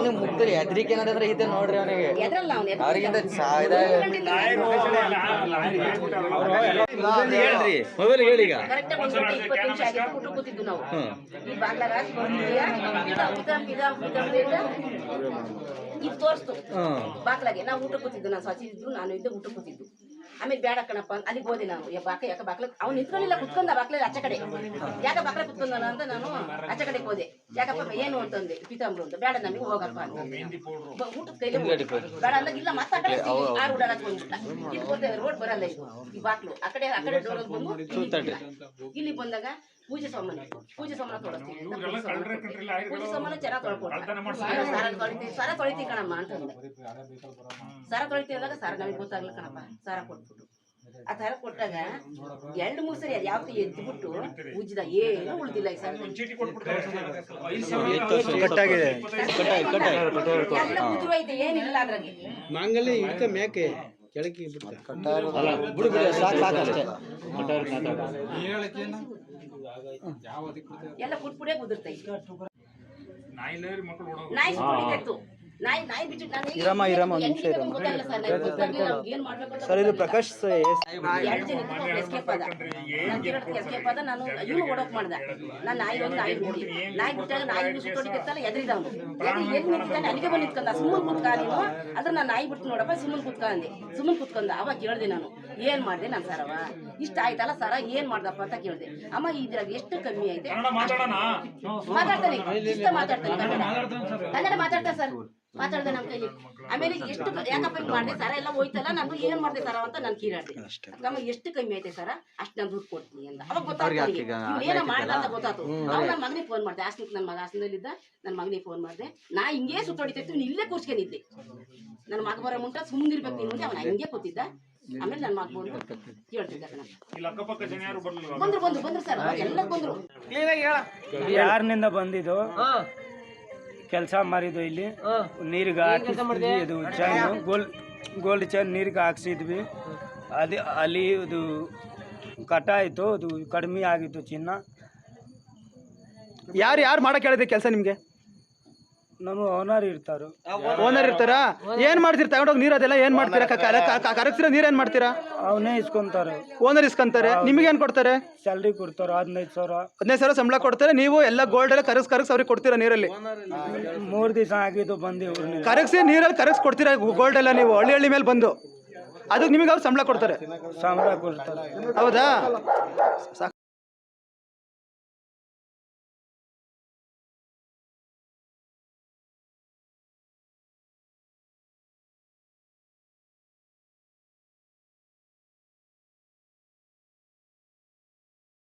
ಅವನಿಗೆ ಮುಗ್ದಲ್ಲಿ ಎದ್ರಿಕೆ ಏನಂದ್ರೆ ಇದೆ ನೋಡ್ರಿ ಅವನಿಗೆ. ಅವ್ರಿಗಿಂತ ಹೇಳ್ರಿ. ಮೊಬೈಲ್ ಹೇಳಿ ಈಗ. ಇದು ತೋರಿಸ್ತು. ಬಾಕ್ಲಾಗೆ ಬಾಗ್ಲಾಗೆ ನಾವು ಊಟ ಕೂತಿದ್ದು ನಾನು ಸಚಿ ಇದ್ದು ನಾನು ಇದ್ದೆ ಊಟ ಕೂತಿದ್ದು. ಆಮೇಲೆ ಬೇಡ ಕಣಪ್ಪ ಅಂತ ಅಲ್ಲಿಗೆ ಹೋದೆ ನಾನು. ಯಾ ಬಾಕ ಯಾಕೆ ಬಾಕ್ಲ? ಅವ್ನು ನಿಂತ್ಕೊಂಡಿಲ್ಲ ಕುತ್ಕೊಂಡ ಬಾಕ್ಲಲ್ಲಿ ಆಚೆ ಕಡೆ. ಯಾಕೆ ಬಾಕ್ಲ ಕುತ್ಕೊಂಡಾನ ಅಂತ ನಾನು ಆಚೆ ಕಡೆಗೆ ಹೋದೆ. ಯಾಕಪ್ಪ ಏನು ಅಂತಂದೆ ಪೀತಾಂಬ್ರು ಅಂತ ಬೇಡ ನಮಗೆ ಹೋಗಪ್ಪ ಅಂತ. ಊಟಕ್ಕೆ ಊಟದ ಕೈಲಿ ಹೋಗು. ಬೇಡ ಅಂದಾಗ ಇಲ್ಲ ಮತ್ತೆ ಆ ಕಡೆ ಆರು ಓಡಾಡಕ್ ಬಂದ್ಬಿಟ್ಟ ಇಲ್ಲಿ ಹೋದೆ ರೋಡ್ ಬರಲ್ಲ ಇದು. ಈ ಬಾಕ್ಲು. ಆ ಕಡೆ ಆ ಕಡೆ ಡೋರ್ ಬಂದು ಇಲ್ಲಿ ಬಂದಾಗ ಪೂಜೆ ಸಾಮಾನ ಪೂಜೆ ಸಾಮಾನ ತೊಳಸ್ತೀವಿ ಪೂಜೆ ಸಾಮಾನು. ಪೂಜೆ ಸಾಮಾನು ಚೆನ್ನಾಗಿ ತೊಳ್ಕೊಟ್ಟ ಸಾರ ತೊಳಿತೀವಿ ಸಾರ ತೊಳಿತೀವಿ ಕಣಮ್ಮ ಅಂತ ಸಾರ ತೊಳಿತೀವಿ ಅಂದಾಗ ಸಾರ ನಮಗೆ ಗೊತ್ತಾಗ್ಲಿಲ್ಲ ಕಣಪ್ಪ ಸಾರ ಕೊಟ್ಬಿಟ್ಟು. ಆ ಸಾರ ಕೊಟ್ಟಾಗ ಎರಡು ಮೂರು ಸರಿ ಯಾವತ್ತು ಎದ್ದು ಎದ್ಬಿಟ್ಟು ಉಜ್ಜಿದ. ಏನು ಉಳಿದಿಲ್ಲ ಈ ಸಾರ. ಎಲ್ಲ ಏನಿಲ್ಲ ಅದ್ರಾಗೆ ಮಾಂಗಲ್ಯ ಇಡ್ಕ ಮೇಕೆ. ಕೆಳಕಿ ಬಿಡ್ತಾರೆ ಬಿಡು ಬಿಡು ಸಾಕು ಸಾಕು ಅಷ್ಟೇ. ಎಲ್ಲ ನಾಯಿ ನಾಯಿ ನಾಯಿ ಬಿಟ್ಟು ನಾನು ಇರಮ್ಮ, ಇರಮ್ಮ, ಒಂದು ನಿಮಿಷ ಇರಮ್ಮ. ಗೊತ್ತಾಗಲ್ಲ ಸರ್ ನನಗೆ ಗೊತ್ತಾಗ್ಲಿಲ್ಲ. ಅವ್ನಿಗೆ ಏನ್ ಮಾಡ್ಬೇಕು ಸರ್ ಇದು ಪ್ರಕಾಶ್ ಎರಡು ಜನ ಎಸ್ಕೇಪ್ ಆದ. ನಾನು ಕಿರಟ್ಗೆ ಎಸ್ಕೇಪ್ ಆದ. ನಾನು ಇವನು ಓಡೋಕ್ ಮಾಡ್ದ. ನಾನು ನಾಯಿ ಒಂದು ನಾಯಿ ಬಿಟ್ಟು ನಾಯಿ ಬಿಟ್ಟಾಗ ನಾಯಿ ಸುತ್ತೋಡಿಕತ್ತಲ್ಲ ಎದ್ರಿದ ಅವನು ಎದ್ರಿ ಎಲ್ಲಿ ನಿಂತಿದ್ದಾನೆ ಅಲ್ಲಿಗೆ ಬಂದು ನಿಂತ್ಕೊಂಡ ಸುಮ್ಮನೆ ಕುತ್ಕ ನೀನು. ಅದ್ರ ನಾನು ನಾಯಿ ಬಿಟ್ಟು ನೋಡಪ್ಪ ಸುಮ್ಮನ್ ಕುತ್ಕ ಸುಮ್ಮನ್ ಸುಮ್ಮನೆ ಕುತ್ಕೊಂಡ ಅವಾಗ ಕೇಳ್ದೆ ನಾನು. ಏನ್ ಮಾಡಿದೆ ನಾನು ಸರವ ಇಷ್ಟ ಆಯ್ತಲ್ಲ ಸರ ಏನ್ ಮಾಡ್ದಪ್ಪ ಅಂತ ಕೇಳ್ದೆ. ಅಮ್ಮ ಇದ್ರಾಗ ಎಷ್ಟು ಕಮ್ಮಿ ಐತೆ? ಮಾತಾಡ್ತಾನೆ ಇಷ್ಟ ಮಾತಾಡ್ತಾನೆ ಕನ್ನಡ ಮಾತಾಡ್ತಾ ಮಾತಾಡ್ತಾನೆ ಸರ್. ಮಾತಾಡ್ದೆ ನಮ್ಮ ಕೈಲಿ. ಆಮೇಲೆ ಎಷ್ಟು ಯಾಕಪ್ಪ ಹಿಂಗ್ ಮಾಡಿದೆ ಸರ? ಎಲ್ಲ ಹೋಯ್ತಲ್ಲ ನಾನು ಏನ್ ಮಾಡಿದೆ ಸರ ಅಂತ ನಾನು ಕೀರಾಡ್ದೆ. ಅಮ್ಮ ಎಷ್ಟು ಕಮ್ಮಿ ಐತೆ ಸರ? ಅಷ್ಟು ನಾನು ದುಡ್ಡು ಕೊಡ್ತೀನಿ ಅಂತ ಅವಾಗ ಗೊತ್ತಾಗ್ತದೆ ಏನೋ ಮಾಡ್ದ ಅಂತ ಗೊತ್ತಾಯ್ತು ಅವಾಗ ನನ್ನ ಮಗನಿಗೆ ಫೋನ್ ಮಾಡಿದೆ. ಹಾಸನಕ್ಕೆ ನನ್ನ ಮಗ ಹಾಸನದಲ್ಲಿದ್ದ ನನ್ನ ಮಗನಿಗೆ ಫೋನ್ ಮಾಡಿದೆ. ನಾ ಹಿಂಗೇ ಸುತ್ತೊಡಿತೈತಿ ನೀನು ಇಲ್ಲೇ ಕೂರ್ಸ್ಕೊಂಡಿದ್ದೆ. ನನ್ನ ಮಗ ಬರೋ ಮುಂಟ ಸುಮ್ಮನಿರ್ಬೇಕು ನೀನು ಅಂತ ಅವನ ಹಿಂಗೆ ಕೂತಿದ್ದ. ಆಮೇಲೆ ನನ್ನ ಮಗ ಬಂದು ಕೇಳ್ತಿದ್ದ ಕಣಪ್ಪ. ಬಂದ್ರು ಬಂದ್ರು ಬಂದ್ರು ಸರ್. ಎಲ್ಲ ಬಂದ್ರು. ಯಾರಿನಿಂದ ಬಂದಿದ್ದು? ಕೆಲಸ ಮಾಡಿದ್ದು ಇಲ್ಲಿ. ನೀರಿಗೆ ಹಾಕಿದ್ವಿ ಇದು ಚೈನ್ ಗೋಲ್ಡ್ ಗೋಲ್ಡ್ ಚೈನ್ ನೀರಿಗೆ ಹಾಕ್ಸಿದ್ವಿ. ಅದು ಅಲ್ಲಿ ಇದು ಕಟ ಆಯಿತು ಅದು ಕಡಿಮೆ ಆಗಿತ್ತು ಚಿನ್ನ. ಯಾರು ಯಾರು ಮಾಡಕ್ಕೆ ಹೇಳಿದೆ ಕೆಲಸ ನಿಮ್ಗೆ? ನಮ್ಮ ಓನರ್ ಇರ್ತಾರ. ಓನರ್ ಇರ್ತಾರಾ? ಏನ್ ಮಾಡ್ತೀರಾ? ತಗೊಂಡೋಗಿ ನೀರು ಅದೆಲ್ಲ ಏನ್ ಮಾಡ್ತೀರಾ? ಕರಗ್ಸಿರೋ ನೀರ್ ಏನ್ ಮಾಡ್ತೀರಾ? ಅವನೇ ಇಸ್ಕೊಂತಾರೆ. ಓನರ್ ಇಸ್ಕೊಂತಾರೆ. ನಿಮಗೆ ಏನ್ ಕೊಡ್ತಾರೆ? ಸ್ಯಾಲ್ರಿ ಕೊಡ್ತಾರ ಹದಿನೈದು ಸಾವಿರ. ಹದಿನೈದು ಸಾವಿರ ಸಂಬಳ ಕೊಡ್ತಾರೆ. ನೀವು ಎಲ್ಲ ಗೋಲ್ಡ್ ಎಲ್ಲ ಕರಗ್ಸ್ ಕರಗ್ಸ್ ಅವ್ರಿಗೆ ಕೊಡ್ತೀರಾ ನೀರಲ್ಲಿ? ಮೂರು ದಿವಸ ಆಗಿದ್ದು ಬಂದು ಕರೆಕ್ಸಿ ಕರಗ್ಸಿ ನೀರಲ್ಲಿ ಕರಗ್ಸ್ ಕೊಡ್ತೀರಾ ಗೋಲ್ಡ್ ಎಲ್ಲ ನೀವು? ಹಳ್ಳಿ ಹಳ್ಳಿ ಮೇಲೆ ಬಂದು. ಅದಕ್ಕೆ ನಿಮಗೆ ಅವ್ರು ಸಂಬಳ ಕೊಡ್ತಾರೆ. ಸಂಬಳ ಕೊಡ್ತಾರೆ. ಹೌದಾ?